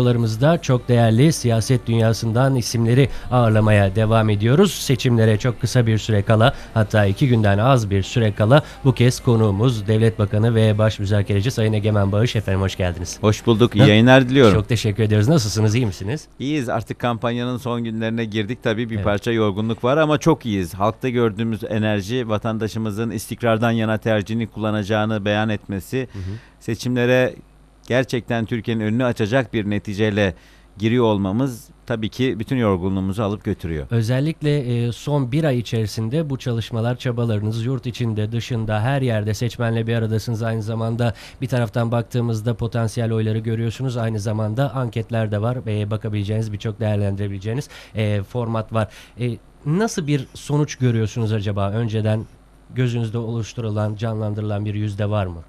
Stüdyolarımızda çok değerli siyaset dünyasından isimleri ağırlamaya devam ediyoruz. Seçimlere çok kısa bir süre kala hatta iki günden az bir süre kala bu kez konuğumuz Devlet Bakanı ve Baş Müzakereci Sayın Egemen Bağış. Efendim hoş geldiniz. Hoş bulduk. İyi yayınlar diliyorum. Çok teşekkür ediyoruz. Nasılsınız? iyi misiniz? İyiyiz. Artık kampanyanın son günlerine girdik. Tabii bir Evet. parça yorgunluk var ama çok iyiyiz. Halkta gördüğümüz enerji vatandaşımızın istikrardan yana tercihini kullanacağını beyan etmesi seçimlere gerçekten Türkiye'nin önünü açacak bir neticeyle giriyor olmamız tabii ki bütün yorgunluğumuzu alıp götürüyor. Özellikle e, son bir ay içerisinde bu çalışmalar, çabalarınız yurt içinde, dışında, her yerde seçmenle bir aradasınız. Aynı zamanda bir taraftan baktığımızda potansiyel oyları görüyorsunuz. Aynı zamanda anketler de var bakabileceğiniz birçok değerlendirebileceğiniz e, format var. E, nasıl bir sonuç görüyorsunuz acaba? Önceden gözünüzde oluşturulan, canlandırılan bir yüzde var mı?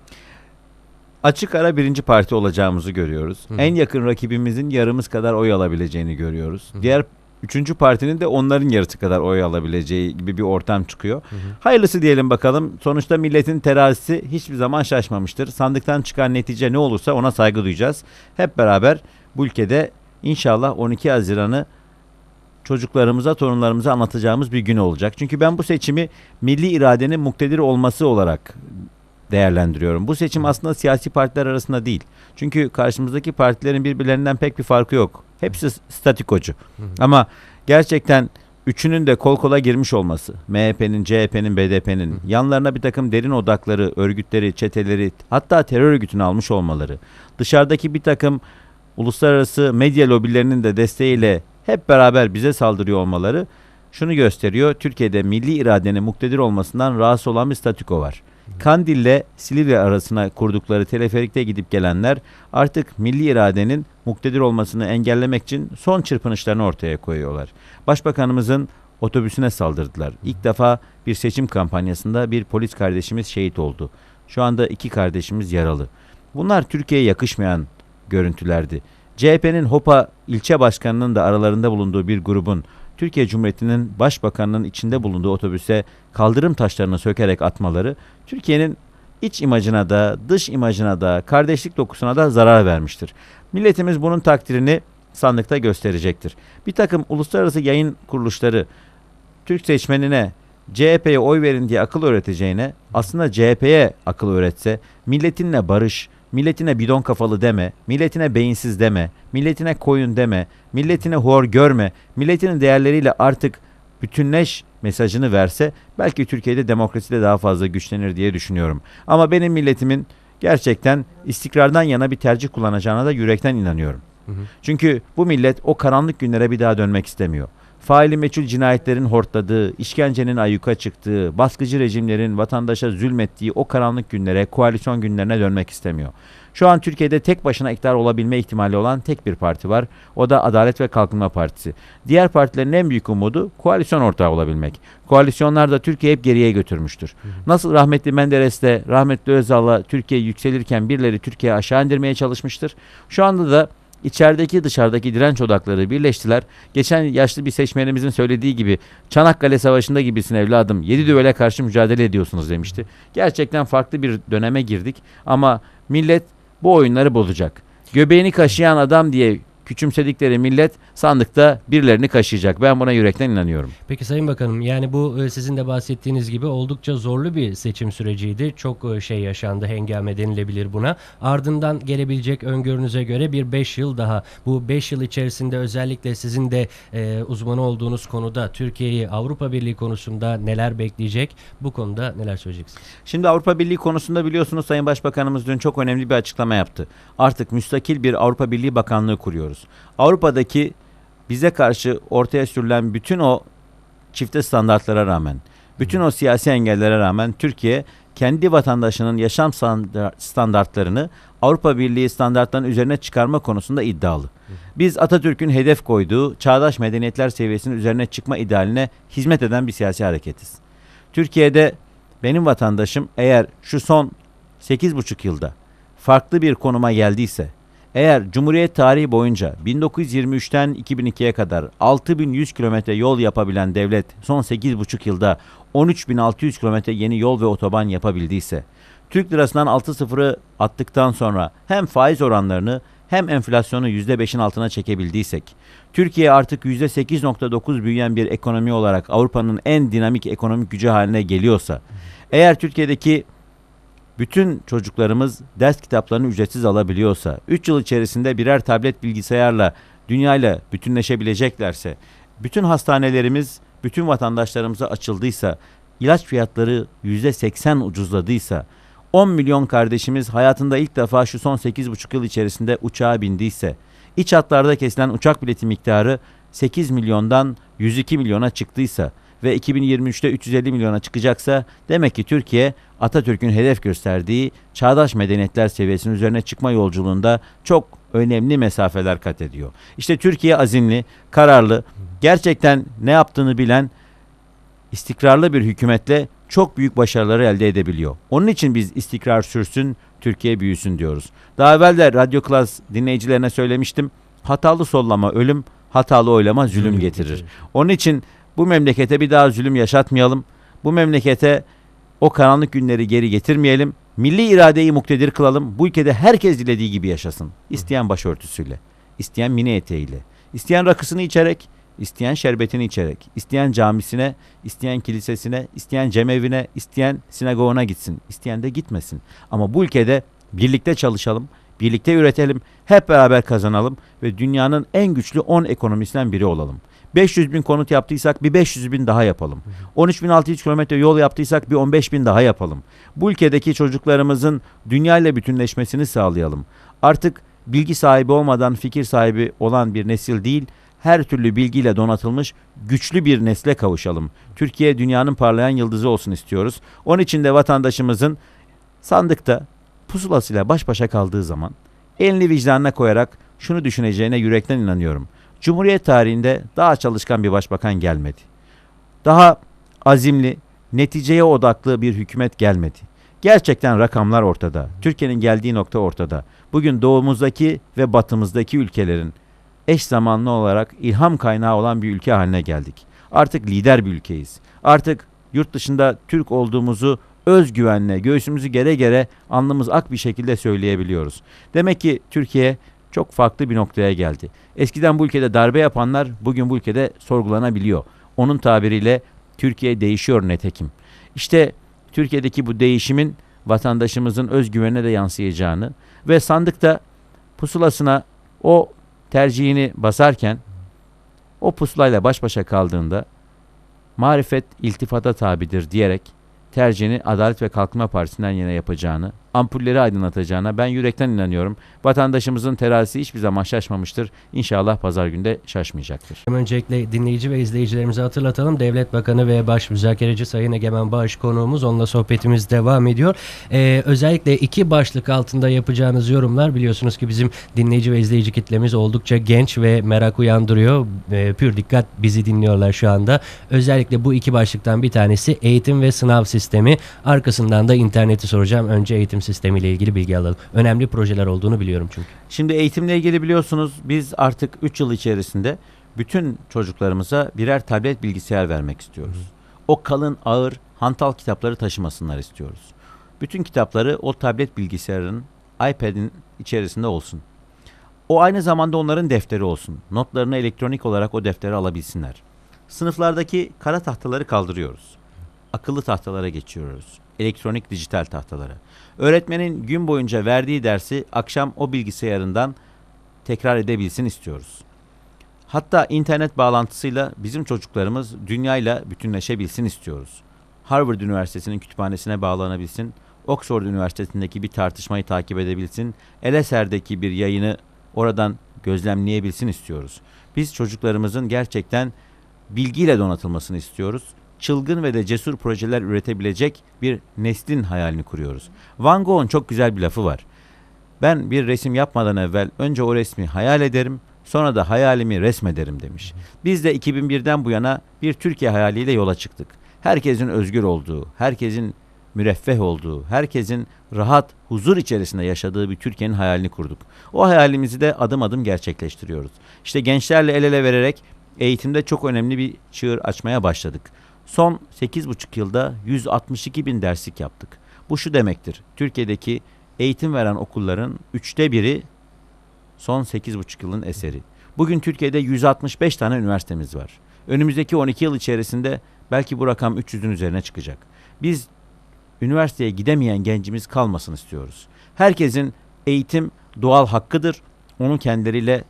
Açık ara birinci parti olacağımızı görüyoruz. Hı hı. En yakın rakibimizin yarımız kadar oy alabileceğini görüyoruz. Diğer üçüncü partinin de onların yarısı kadar oy alabileceği gibi bir ortam çıkıyor. Hayırlısı diyelim bakalım. Sonuçta milletin terazisi hiçbir zaman şaşmamıştır. Sandıktan çıkan netice ne olursa ona saygı duyacağız. Hep beraber bu ülkede inşallah 12 Haziran'ı çocuklarımıza, torunlarımıza anlatacağımız bir gün olacak. Çünkü ben bu seçimi milli iradenin muktedir olması olarak değerlendiriyorum. Bu seçim aslında siyasi partiler arasında değil. Çünkü karşımızdaki partilerin birbirlerinden pek bir farkı yok. Hepsi statikocu. Ama gerçekten üçünün de kol kola girmiş olması, MHP'nin, CHP'nin, BDP'nin yanlarına bir takım derin odakları, örgütleri, çeteleri, hatta terör örgütünü almış olmaları, dışarıdaki bir takım uluslararası medya lobilerinin de desteğiyle hep beraber bize saldırıyor olmaları şunu gösteriyor. Türkiye'de milli iradenin muktedir olmasından rahatsız olan bir statüko var. Kandil'le Silivri arasına kurdukları teleferikte gidip gelenler artık milli iradenin muktedir olmasını engellemek için son çırpınışlarını ortaya koyuyorlar. Başbakanımızın otobüsüne saldırdılar. İlk defa bir seçim kampanyasında bir polis kardeşimiz şehit oldu. Şu anda iki kardeşimiz yaralı. Bunlar Türkiye'ye yakışmayan görüntülerdi. CHP'nin HOPA ilçe başkanının da aralarında bulunduğu bir grubun Türkiye Cumhuriyeti'nin başbakanının içinde bulunduğu otobüse kaldırım taşlarını sökerek atmaları Türkiye'nin iç imajına da dış imajına da kardeşlik dokusuna da zarar vermiştir. Milletimiz bunun takdirini sandıkta gösterecektir. Bir takım uluslararası yayın kuruluşları Türk seçmenine CHP'ye oy verin diye akıl öğreteceğine aslında CHP'ye akıl öğretse milletinle barış, milletine bidon kafalı deme, milletine beyinsiz deme, milletine koyun deme, milletine hor görme, milletinin değerleriyle artık bütünleş mesajını verse belki Türkiye'de demokrasi de daha fazla güçlenir diye düşünüyorum. Ama benim milletimin gerçekten istikrardan yana bir tercih kullanacağına da yürekten inanıyorum. Çünkü bu millet o karanlık günlere bir daha dönmek istemiyor. Faili meçhul cinayetlerin hortladığı, işkencenin ayyuka çıktığı, baskıcı rejimlerin vatandaşa zulmettiği o karanlık günlere, koalisyon günlerine dönmek istemiyor. Şu an Türkiye'de tek başına iktidar olabilme ihtimali olan tek bir parti var. O da Adalet ve Kalkınma Partisi. Diğer partilerin en büyük umudu koalisyon ortağı olabilmek. Koalisyonlar da Türkiye hep geriye götürmüştür. Nasıl rahmetli Menderes'le, rahmetli Özal'la Türkiye yükselirken birileri Türkiye'yi aşağı indirmeye çalışmıştır. Şu anda da İçerideki dışarıdaki direnç odakları birleştiler. Geçen yaşlı bir seçmenimizin söylediği gibi Çanakkale Savaşı'nda gibisin evladım. Yedi düvele karşı mücadele ediyorsunuz demişti. Gerçekten farklı bir döneme girdik ama millet bu oyunları bozacak. Göbeğini kaşıyan adam diye küçümsedikleri millet sandıkta birilerini kaşıyacak. Ben buna yürekten inanıyorum. Peki Sayın Bakanım yani bu e, sizin de bahsettiğiniz gibi oldukça zorlu bir seçim süreciydi. Çok e, şey yaşandı, hengame denilebilir buna. Ardından gelebilecek öngörünüze göre bir 5 yıl daha. Bu 5 yıl içerisinde özellikle sizin de e, uzmanı olduğunuz konuda Türkiye'yi Avrupa Birliği konusunda neler bekleyecek? Bu konuda neler söyleyeceksiniz? Şimdi Avrupa Birliği konusunda biliyorsunuz Sayın Başbakanımız dün çok önemli bir açıklama yaptı. Artık müstakil bir Avrupa Birliği Bakanlığı kuruyoruz. Avrupa'daki bize karşı ortaya sürülen bütün o çifte standartlara rağmen, bütün o siyasi engellere rağmen Türkiye kendi vatandaşının yaşam standa- standartlarını Avrupa Birliği standartlarının üzerine çıkarma konusunda iddialı. Biz Atatürk'ün hedef koyduğu çağdaş medeniyetler seviyesinin üzerine çıkma idealine hizmet eden bir siyasi hareketiz. Türkiye'de benim vatandaşım eğer şu son 8,5 yılda farklı bir konuma geldiyse, eğer Cumhuriyet tarihi boyunca 1923'ten 2002'ye kadar 6100 kilometre yol yapabilen devlet son 8,5 yılda 13600 kilometre yeni yol ve otoban yapabildiyse, Türk lirasından 6 sıfırı attıktan sonra hem faiz oranlarını hem enflasyonu %5'in altına çekebildiysek, Türkiye artık %8.9 büyüyen bir ekonomi olarak Avrupa'nın en dinamik ekonomik gücü haline geliyorsa, eğer Türkiye'deki bütün çocuklarımız ders kitaplarını ücretsiz alabiliyorsa, 3 yıl içerisinde birer tablet bilgisayarla dünyayla bütünleşebileceklerse, bütün hastanelerimiz bütün vatandaşlarımıza açıldıysa, ilaç fiyatları %80 ucuzladıysa, 10 milyon kardeşimiz hayatında ilk defa şu son 8,5 yıl içerisinde uçağa bindiyse, iç hatlarda kesilen uçak bileti miktarı 8 milyondan 102 milyona çıktıysa ve 2023'te 350 milyona çıkacaksa demek ki Türkiye Atatürk'ün hedef gösterdiği çağdaş medeniyetler seviyesinin üzerine çıkma yolculuğunda çok önemli mesafeler kat ediyor. İşte Türkiye azimli, kararlı, gerçekten ne yaptığını bilen istikrarlı bir hükümetle çok büyük başarıları elde edebiliyor. Onun için biz istikrar sürsün, Türkiye büyüsün diyoruz. Daha evvel de Radyo Klas dinleyicilerine söylemiştim. Hatalı sollama ölüm, hatalı oylama zulüm getirir. Onun için bu memlekete bir daha zulüm yaşatmayalım. Bu memlekete o karanlık günleri geri getirmeyelim. Milli iradeyi muktedir kılalım. Bu ülkede herkes dilediği gibi yaşasın. İsteyen başörtüsüyle, isteyen mini eteğiyle, isteyen rakısını içerek, isteyen şerbetini içerek, isteyen camisine, isteyen kilisesine, isteyen cemevine, isteyen sinagoguna gitsin, isteyen de gitmesin. Ama bu ülkede birlikte çalışalım, birlikte üretelim, hep beraber kazanalım ve dünyanın en güçlü 10 ekonomisinden biri olalım. 500 bin konut yaptıysak bir 500 bin daha yapalım. 13.600 kilometre yol yaptıysak bir 15 bin daha yapalım. Bu ülkedeki çocuklarımızın dünyayla bütünleşmesini sağlayalım. Artık bilgi sahibi olmadan fikir sahibi olan bir nesil değil, her türlü bilgiyle donatılmış güçlü bir nesle kavuşalım. Türkiye dünyanın parlayan yıldızı olsun istiyoruz. Onun için de vatandaşımızın sandıkta pusulasıyla baş başa kaldığı zaman elini vicdanına koyarak şunu düşüneceğine yürekten inanıyorum. Cumhuriyet tarihinde daha çalışkan bir başbakan gelmedi. Daha azimli, neticeye odaklı bir hükümet gelmedi. Gerçekten rakamlar ortada. Türkiye'nin geldiği nokta ortada. Bugün doğumuzdaki ve batımızdaki ülkelerin eş zamanlı olarak ilham kaynağı olan bir ülke haline geldik. Artık lider bir ülkeyiz. Artık yurt dışında Türk olduğumuzu özgüvenle, göğsümüzü gere gere alnımız ak bir şekilde söyleyebiliyoruz. Demek ki Türkiye çok farklı bir noktaya geldi. Eskiden bu ülkede darbe yapanlar bugün bu ülkede sorgulanabiliyor. Onun tabiriyle Türkiye değişiyor netekim. İşte Türkiye'deki bu değişimin vatandaşımızın özgüvenine de yansıyacağını ve sandıkta pusulasına o tercihini basarken o pusulayla baş başa kaldığında marifet iltifata tabidir diyerek tercihini Adalet ve Kalkınma Partisi'nden yana yapacağını, ampulleri aydınlatacağına ben yürekten inanıyorum. Vatandaşımızın terazisi hiçbir zaman şaşmamıştır. İnşallah pazar günde şaşmayacaktır. Öncelikle dinleyici ve izleyicilerimize hatırlatalım. Devlet Bakanı ve Baş Müzakereci Sayın Egemen Bağış konuğumuz. Onunla sohbetimiz devam ediyor. Ee, özellikle iki başlık altında yapacağınız yorumlar biliyorsunuz ki bizim dinleyici ve izleyici kitlemiz oldukça genç ve merak uyandırıyor. Ee, pür dikkat bizi dinliyorlar şu anda. Özellikle bu iki başlıktan bir tanesi eğitim ve sınav sistemi. Arkasından da interneti soracağım. Önce eğitim sistemiyle ilgili bilgi alalım. Önemli projeler olduğunu biliyorum çünkü. Şimdi eğitimle ilgili biliyorsunuz biz artık 3 yıl içerisinde bütün çocuklarımıza birer tablet bilgisayar vermek istiyoruz. O kalın, ağır, hantal kitapları taşımasınlar istiyoruz. Bütün kitapları o tablet bilgisayarın, iPad'in içerisinde olsun. O aynı zamanda onların defteri olsun. Notlarını elektronik olarak o deftere alabilsinler. Sınıflardaki kara tahtaları kaldırıyoruz. Akıllı tahtalara geçiyoruz. Elektronik dijital tahtalara. Öğretmenin gün boyunca verdiği dersi akşam o bilgisayarından tekrar edebilsin istiyoruz. Hatta internet bağlantısıyla bizim çocuklarımız dünyayla bütünleşebilsin istiyoruz. Harvard Üniversitesi'nin kütüphanesine bağlanabilsin, Oxford Üniversitesi'ndeki bir tartışmayı takip edebilsin, Elazığ'daki bir yayını oradan gözlemleyebilsin istiyoruz. Biz çocuklarımızın gerçekten bilgiyle donatılmasını istiyoruz. Çılgın ve de cesur projeler üretebilecek bir neslin hayalini kuruyoruz. Van Gogh'un çok güzel bir lafı var. Ben bir resim yapmadan evvel önce o resmi hayal ederim, sonra da hayalimi resmederim demiş. Biz de 2001'den bu yana bir Türkiye hayaliyle yola çıktık. Herkesin özgür olduğu, herkesin müreffeh olduğu, herkesin rahat, huzur içerisinde yaşadığı bir Türkiye'nin hayalini kurduk. O hayalimizi de adım adım gerçekleştiriyoruz. İşte gençlerle el ele vererek eğitimde çok önemli bir çığır açmaya başladık. Son 8,5 yılda 162 bin derslik yaptık. Bu şu demektir. Türkiye'deki eğitim veren okulların üçte biri son 8,5 yılın eseri. Bugün Türkiye'de 165 tane üniversitemiz var. Önümüzdeki 12 yıl içerisinde belki bu rakam 300'ün üzerine çıkacak. Biz üniversiteye gidemeyen gencimiz kalmasın istiyoruz. Herkesin eğitim doğal hakkıdır. Onu kendileriyle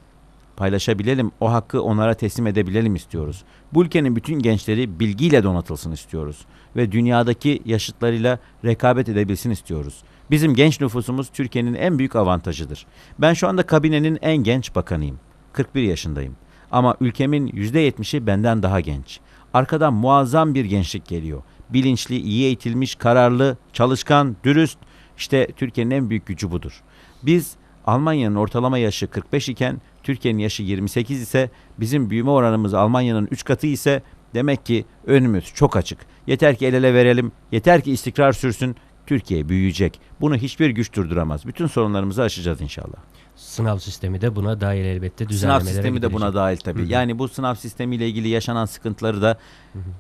paylaşabilelim. O hakkı onlara teslim edebilelim istiyoruz. Bu ülkenin bütün gençleri bilgiyle donatılsın istiyoruz. Ve dünyadaki yaşıtlarıyla rekabet edebilsin istiyoruz. Bizim genç nüfusumuz Türkiye'nin en büyük avantajıdır. Ben şu anda kabinenin en genç bakanıyım. 41 yaşındayım. Ama ülkemin %70'i benden daha genç. Arkadan muazzam bir gençlik geliyor. Bilinçli, iyi eğitilmiş, kararlı, çalışkan, dürüst. İşte Türkiye'nin en büyük gücü budur. Biz Almanya'nın ortalama yaşı 45 iken Türkiye'nin yaşı 28 ise bizim büyüme oranımız Almanya'nın 3 katı ise demek ki önümüz çok açık. Yeter ki el ele verelim, yeter ki istikrar sürsün, Türkiye büyüyecek. Bunu hiçbir güç durduramaz. Bütün sorunlarımızı aşacağız inşallah. Sınav sistemi de buna dahil elbette Sınav düzenlemelere sistemi de buna gidilecek. dahil tabii. Hı hı. Yani bu sınav sistemiyle ilgili yaşanan sıkıntıları da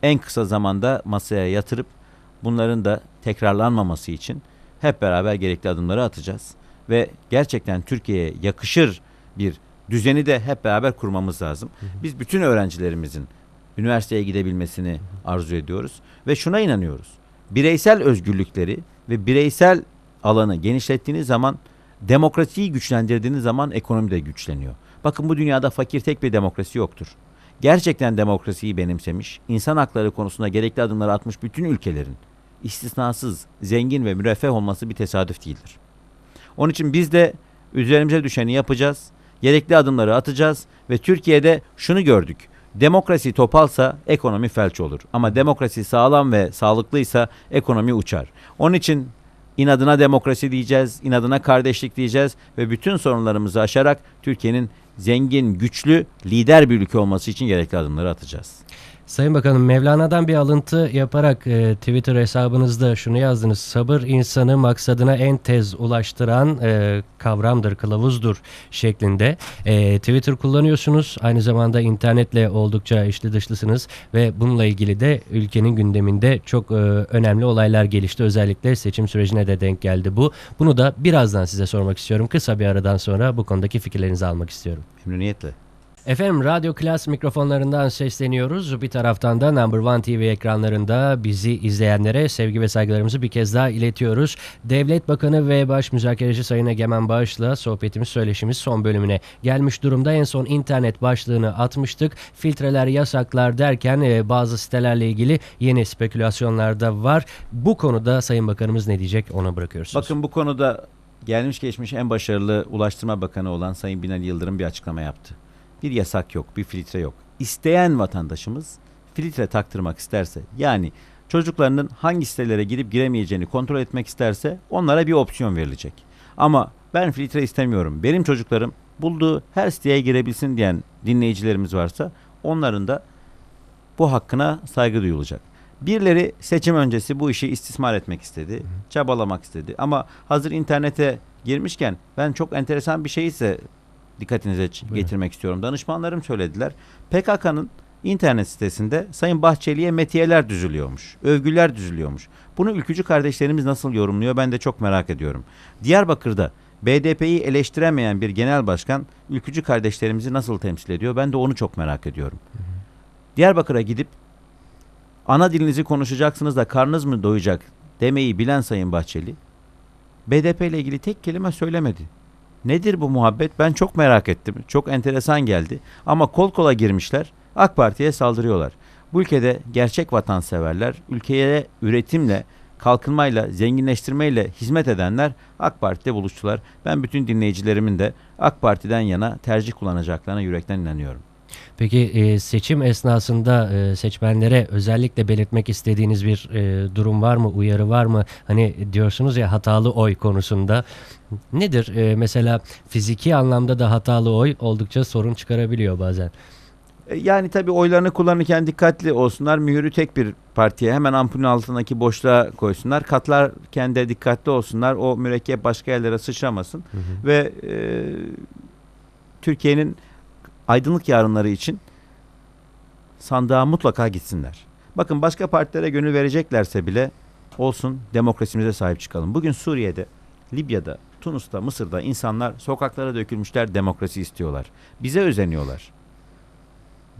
en kısa zamanda masaya yatırıp bunların da tekrarlanmaması için hep beraber gerekli adımları atacağız. Ve gerçekten Türkiye'ye yakışır bir düzeni de hep beraber kurmamız lazım. Biz bütün öğrencilerimizin üniversiteye gidebilmesini arzu ediyoruz ve şuna inanıyoruz. Bireysel özgürlükleri ve bireysel alanı genişlettiğiniz zaman demokrasiyi güçlendirdiğiniz zaman ekonomi de güçleniyor. Bakın bu dünyada fakir tek bir demokrasi yoktur. Gerçekten demokrasiyi benimsemiş, insan hakları konusunda gerekli adımları atmış bütün ülkelerin istisnasız zengin ve müreffeh olması bir tesadüf değildir. Onun için biz de üzerimize düşeni yapacağız, gerekli adımları atacağız ve Türkiye'de şunu gördük. Demokrasi topalsa ekonomi felç olur. Ama demokrasi sağlam ve sağlıklıysa ekonomi uçar. Onun için inadına demokrasi diyeceğiz, inadına kardeşlik diyeceğiz ve bütün sorunlarımızı aşarak Türkiye'nin zengin, güçlü, lider bir ülke olması için gerekli adımları atacağız. Sayın Bakanım Mevlana'dan bir alıntı yaparak e, Twitter hesabınızda şunu yazdınız. Sabır insanı maksadına en tez ulaştıran e, kavramdır, kılavuzdur şeklinde. E, Twitter kullanıyorsunuz. Aynı zamanda internetle oldukça içli dışlısınız ve bununla ilgili de ülkenin gündeminde çok e, önemli olaylar gelişti. Özellikle seçim sürecine de denk geldi bu. Bunu da birazdan size sormak istiyorum. Kısa bir aradan sonra bu konudaki fikirlerinizi almak istiyorum. Memnuniyetle. Efendim Radyo Klas mikrofonlarından sesleniyoruz. Bir taraftan da Number One TV ekranlarında bizi izleyenlere sevgi ve saygılarımızı bir kez daha iletiyoruz. Devlet Bakanı ve Baş Müzakereci Sayın Egemen Bağış'la sohbetimiz, söyleşimiz son bölümüne gelmiş durumda. En son internet başlığını atmıştık. Filtreler, yasaklar derken e, bazı sitelerle ilgili yeni spekülasyonlar da var. Bu konuda Sayın Bakanımız ne diyecek ona bırakıyoruz. Bakın bu konuda gelmiş geçmiş en başarılı Ulaştırma Bakanı olan Sayın Binali Yıldırım bir açıklama yaptı. Bir yasak yok, bir filtre yok. İsteyen vatandaşımız filtre taktırmak isterse yani çocuklarının hangi sitelere girip giremeyeceğini kontrol etmek isterse onlara bir opsiyon verilecek. Ama ben filtre istemiyorum. Benim çocuklarım bulduğu her siteye girebilsin diyen dinleyicilerimiz varsa onların da bu hakkına saygı duyulacak. Birileri seçim öncesi bu işi istismar etmek istedi, çabalamak istedi. Ama hazır internete girmişken ben çok enteresan bir şey ise dikkatinize Buyurun. getirmek istiyorum. Danışmanlarım söylediler. PKK'nın internet sitesinde Sayın Bahçeli'ye metiyeler düzülüyormuş. Övgüler düzülüyormuş. Bunu ülkücü kardeşlerimiz nasıl yorumluyor ben de çok merak ediyorum. Diyarbakır'da BDP'yi eleştiremeyen bir genel başkan ülkücü kardeşlerimizi nasıl temsil ediyor ben de onu çok merak ediyorum. Diyarbakır'a gidip ana dilinizi konuşacaksınız da karnınız mı doyacak demeyi bilen Sayın Bahçeli BDP ile ilgili tek kelime söylemedi. Nedir bu muhabbet? Ben çok merak ettim. Çok enteresan geldi. Ama kol kola girmişler. AK Parti'ye saldırıyorlar. Bu ülkede gerçek vatanseverler, ülkeye üretimle, kalkınmayla, zenginleştirmeyle hizmet edenler AK Parti'de buluştular. Ben bütün dinleyicilerimin de AK Parti'den yana tercih kullanacaklarına yürekten inanıyorum. Peki e, seçim esnasında e, seçmenlere özellikle belirtmek istediğiniz bir e, durum var mı, uyarı var mı? Hani diyorsunuz ya hatalı oy konusunda. Nedir? E, mesela fiziki anlamda da hatalı oy oldukça sorun çıkarabiliyor bazen. E, Yani tabii oylarını kullanırken dikkatli olsunlar. Mühürü tek bir partiye hemen ampulün altındaki boşluğa koysunlar. Katlarken de dikkatli olsunlar. O mürekkep başka yerlere sıçramasın. Ve e, Türkiye'nin aydınlık yarınları için sandığa mutlaka gitsinler. Bakın başka partilere gönül vereceklerse bile olsun demokrasimize sahip çıkalım. Bugün Suriye'de, Libya'da, Tunus'ta, Mısır'da insanlar sokaklara dökülmüşler demokrasi istiyorlar. Bize özeniyorlar.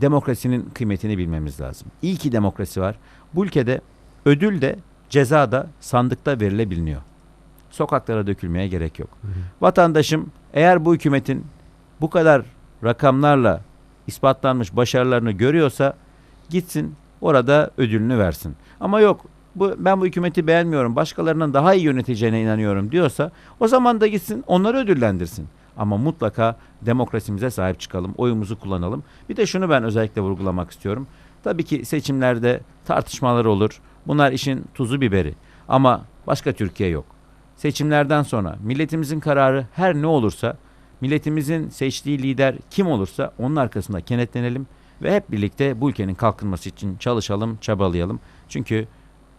Demokrasinin kıymetini bilmemiz lazım. İyi ki demokrasi var. Bu ülkede ödül de ceza da sandıkta verilebiliyor. Sokaklara dökülmeye gerek yok. Vatandaşım eğer bu hükümetin bu kadar rakamlarla ispatlanmış başarılarını görüyorsa gitsin orada ödülünü versin. Ama yok bu, ben bu hükümeti beğenmiyorum başkalarının daha iyi yöneteceğine inanıyorum diyorsa o zaman da gitsin onları ödüllendirsin. Ama mutlaka demokrasimize sahip çıkalım, oyumuzu kullanalım. Bir de şunu ben özellikle vurgulamak istiyorum. Tabii ki seçimlerde tartışmalar olur. Bunlar işin tuzu biberi. Ama başka Türkiye yok. Seçimlerden sonra milletimizin kararı her ne olursa, milletimizin seçtiği lider kim olursa onun arkasında kenetlenelim ve hep birlikte bu ülkenin kalkınması için çalışalım, çabalayalım. Çünkü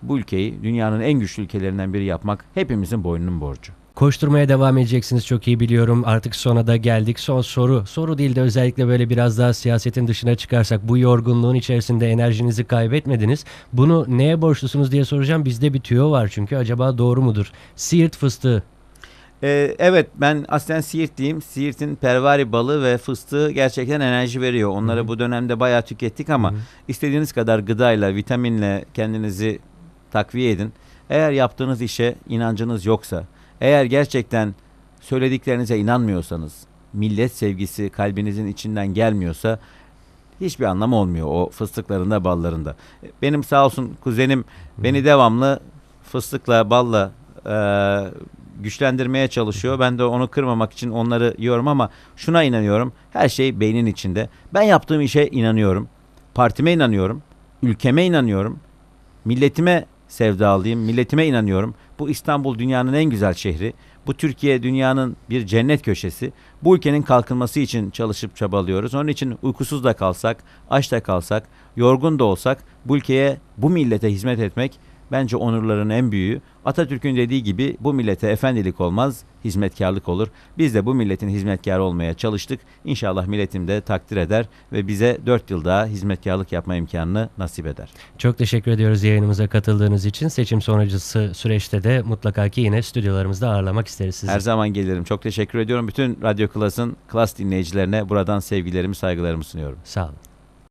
bu ülkeyi dünyanın en güçlü ülkelerinden biri yapmak hepimizin boynunun borcu. Koşturmaya devam edeceksiniz çok iyi biliyorum. Artık sona da geldik. Son soru. Soru değil de özellikle böyle biraz daha siyasetin dışına çıkarsak bu yorgunluğun içerisinde enerjinizi kaybetmediniz. Bunu neye borçlusunuz diye soracağım. Bizde bir tüyo var çünkü acaba doğru mudur? Siirt fıstığı. Ee, evet ben aslen Siirtliyim. Siirt'in pervari balı ve fıstığı gerçekten enerji veriyor. Onları Hı hı. bu dönemde bayağı tükettik ama Hı hı. istediğiniz kadar gıdayla, vitaminle kendinizi takviye edin. Eğer yaptığınız işe inancınız yoksa, eğer gerçekten söylediklerinize inanmıyorsanız, millet sevgisi kalbinizin içinden gelmiyorsa hiçbir anlamı olmuyor o fıstıklarında, ballarında. Benim sağ olsun kuzenim beni devamlı fıstıkla, balla eee, güçlendirmeye çalışıyor. Ben de onu kırmamak için onları yiyorum ama şuna inanıyorum. Her şey beynin içinde. Ben yaptığım işe inanıyorum. Partime inanıyorum. Ülkeme inanıyorum. Milletime sevdalıyım. Milletime inanıyorum. Bu İstanbul dünyanın en güzel şehri. Bu Türkiye dünyanın bir cennet köşesi. Bu ülkenin kalkınması için çalışıp çabalıyoruz. Onun için uykusuz da kalsak, aç da kalsak, yorgun da olsak bu ülkeye, bu millete hizmet etmek bence onurların en büyüğü. Atatürk'ün dediği gibi bu millete efendilik olmaz, hizmetkarlık olur. Biz de bu milletin hizmetkarı olmaya çalıştık. İnşallah milletim de takdir eder ve bize 4 yıl daha hizmetkarlık yapma imkanını nasip eder. Çok teşekkür ediyoruz yayınımıza katıldığınız için. Seçim sonrası süreçte de mutlaka ki yine stüdyolarımızda ağırlamak isteriz sizi. Her zaman gelirim. Çok teşekkür ediyorum. Bütün Radyo Klas'ın Klas dinleyicilerine buradan sevgilerimi, saygılarımı sunuyorum. Sağ olun.